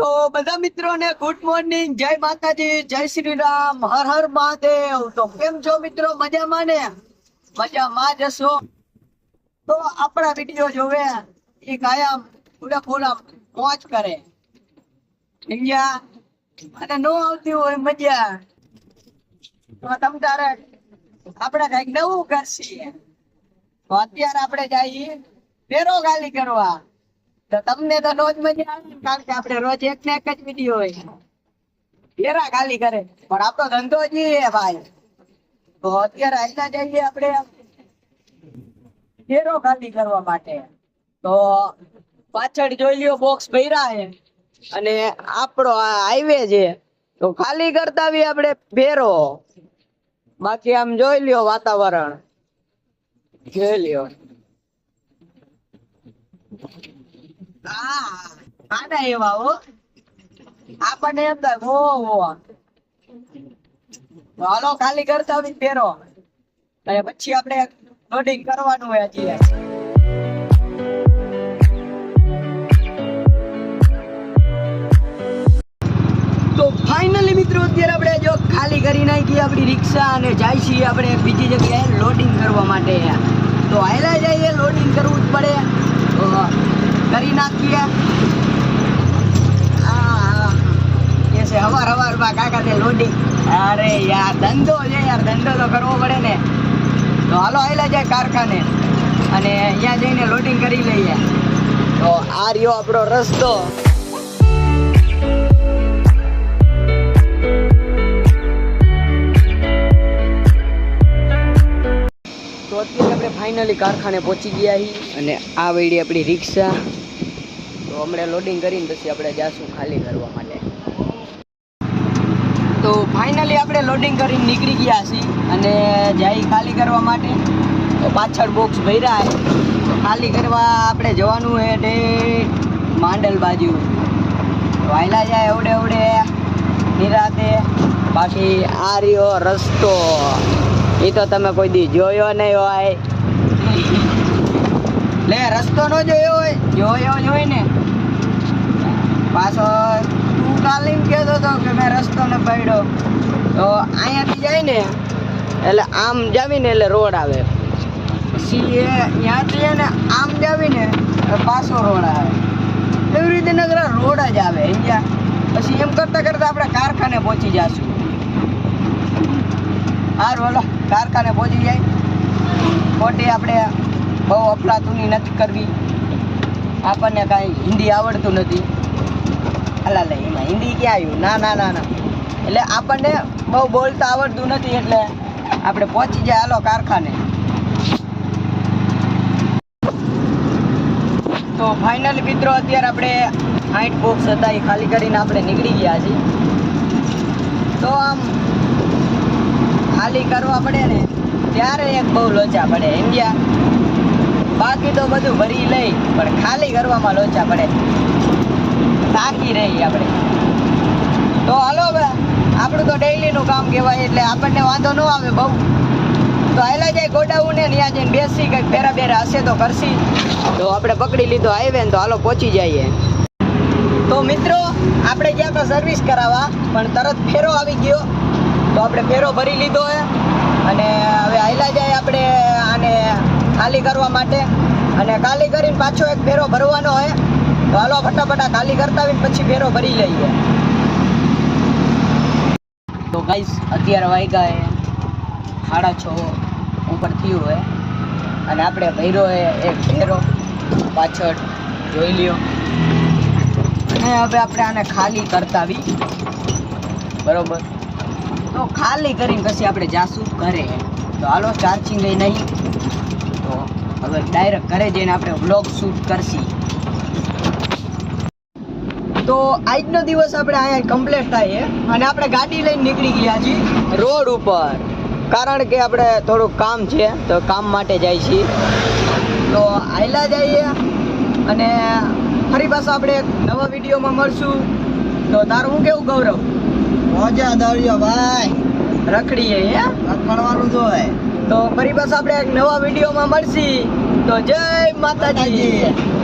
તો બધા મિત્રોને ગુડ મોર્નિંગ જય માતાજી, જય શ્રી રામ હર હર મહાદેવ. તો કેમ છો મિત્રો? મજામાં ને? મજામાં જશો તો આપણા વીડિયો જોવે એ કાયમ પૂરા પૂરા મોજ કરે. સમજ્યા અને નો આવતી હોય મજા. તો તમ તારે આપણે કંઈક નવું કરશીએ? તો અત્યારે આપણે જઈએ ફેરો ગાલી કરવા. તો તમને તો રોજ મજા આવે કારણ કે આપણે રોજ એક ને એક જ વીડિયો હોય. ફેરા ખાલી કરે. પણ આપણો ધંધો જ ભાઈ. તો અત્યારે આયલા જઈએ આપણે ફેરો ખાલી કરવા માટે. તો પાછળ જોઈ લ્યો બોક્સ ભર્યા છે. અને આપણો આ હાઈવે છે. તો ખાલી કરતા બી આપણે ફેરો. બાકી આમ જોઈ લ્યો વાતાવરણ. જોઈ લ્યો. હા આપણને હાલો, ખાલી કરતા ફેરો. પછી આપણે લોડિંગ કરવાનું હોય હજી. તો ફાઇનલી મિત્રો, અત્યારે આપણે જો ખાલી કરી નાખી આપણી રિક્ષા અને જાય છીએ આપણે બીજી જગ્યાએ લોડિંગ કરવા માટે. તો આયલા જઈએ લોડિંગ કરવું જ પડે. કરી નાખીએ. કે છે હવાર હવારમાં કાકા તે લોડિંગ અરે યાર, ધંધો છે યાર, ધંધો તો કરવો પડે ને. તો હાલો આવેલા જાય કારખાને. અને અહીંયા જઈને લોડિંગ કરી લઈએ. તો આ રહ્યો આપણો રસ્તો. તો અત્યારે આપણે ફાઇનલી કારખાને પહોંચી ગયા છીએ. અને આ વળી આપણી રિક્ષા. તો હમણાં લોડિંગ કરીને પછી આપણે જાશું ખાલી કરવા માટે. તો ફાઇનલી આપણે લોડિંગ કરીને નીકળી ગયા છીએ અને જાય ખાલી કરવા માટે. તો પાછળ બોક્સ ભર્યા તો ખાલી કરવા આપણે જવાનું છે તે માંડલ બાજુ. તો હાયલા જાય એવડે એવડે નિરાતે. બાકી આ રહ્યો રસ્તો. એ તો તમે કોઈ દી જોયો નહીં હોય. લે, રસ્તો ન જોયો હોય. જોયો જોઈ ને. પાછો તું કાલ એમ કહેતો હતો કે મેં રસ્તો ને પડ્યો. તો અહીંયાથી જાય ને, એટલે આમ જાવીને એટલે રોડ આવે. પછી એ ત્યાંથી ને આમ જાવીને પાછો રોડ આવે. એવી રીતે નગરા રોડ જ આવે અહીંયા પછી એમ કરતા કરતા આપણે કારખાને પહોંચી જશું. હાર બોલો કારખાને પહોંચી જાય. ખોટી આપણે બહુ અફલાતુની નથી કરવી. આપણને કાંઈ હિન્દી આવડતું નથી. અલા એમાં હિન્દી ક્યાં આવ્યું? ના ના ના ના. એટલે આપણને બહુ બોલતા આવડતું નથી એટલે આપણે પહોંચી જાય હાલો કારખાને. તો ફાઇનલ મિત્રો, અત્યારે આપણે આઠ બોક્સ હતા, એ ખાલી કરીને આપણે નીકળી ગયા છીએ. તો આમ ખાલી કરવા પડે ને, ત્યારે એક બહુ લોચા પડે ઇન્ડિયા બાકી તો બધું ભરી લઈ, પણ ખાલી કરવામાં લોચા પડે. થાકી રહી આપણે. તો હાલો આપણું તો ડેઈલીનું કામ કહેવાય એટલે આપણને વાંધો ન આવે બહુ. તો હાલા જાય ગોડાઉન ને ત્યાં જઈને બેસી, કંઈક બેરા બેરા હશે તો કરશી. તો આપણે પકડી લીધો હાઈવે તો હાલો પહોંચી જઈએ. તો મિત્રો, આપણે ગયા તો સર્વિસ કરાવવા, પણ તરત ફેરો આવી ગયો. તો આપણે ફેરો ભરી લીધો હે. અને હવે હાઈલા જાય આપણે આને ખાલી કરવા માટે. અને ખાલી કરીને પાછો એક ફેરો ભરવાનો હોય તો હાલો ફટાફટ ખાલી કરતા આવીને પછી ફેરો ભરી લઈએ. તો ગાઈસ અત્યારે વાગ્યા હે સાડા છ ઉપર થયું હોય અને આપણે ભર્યો એ એક ફેરો પાછળ જોઈ લ્યો. અને હવે આપણે આને ખાલી કરતા આવી બરોબર? તો ખાલી કરીને પછી આપણે જાસુ ઘરે. તો હાલો ચાર્જિંગ નહીં. તો હવે ડાયરેક્ટ ઘરે જઈને આપણે વ્લોગ શૂટ કરશી. તો આજનો દિવસ આપણે અહીંયા કમ્પ્લીટ થાય છે. અને આપણે ગાડી લઈને નીકળી ગયા છીએ રોડ ઉપર. કારણ કે આપણે થોડુંક કામ છે તો કામ માટે જાય છીએ. તો આયલા જઈએ અને ફરી પાછા આપણે એક નવા વિડીયોમાં મળશું. તો તારું હું કેવું ગૌરવ? મોજા દરિયો ભાઈ. રખડીએ હે? રખડવાનું તો હોય. તો ફરી પાછા આપણે એક નવા વિડીયોમાં મળશી. તો જય માતાજી.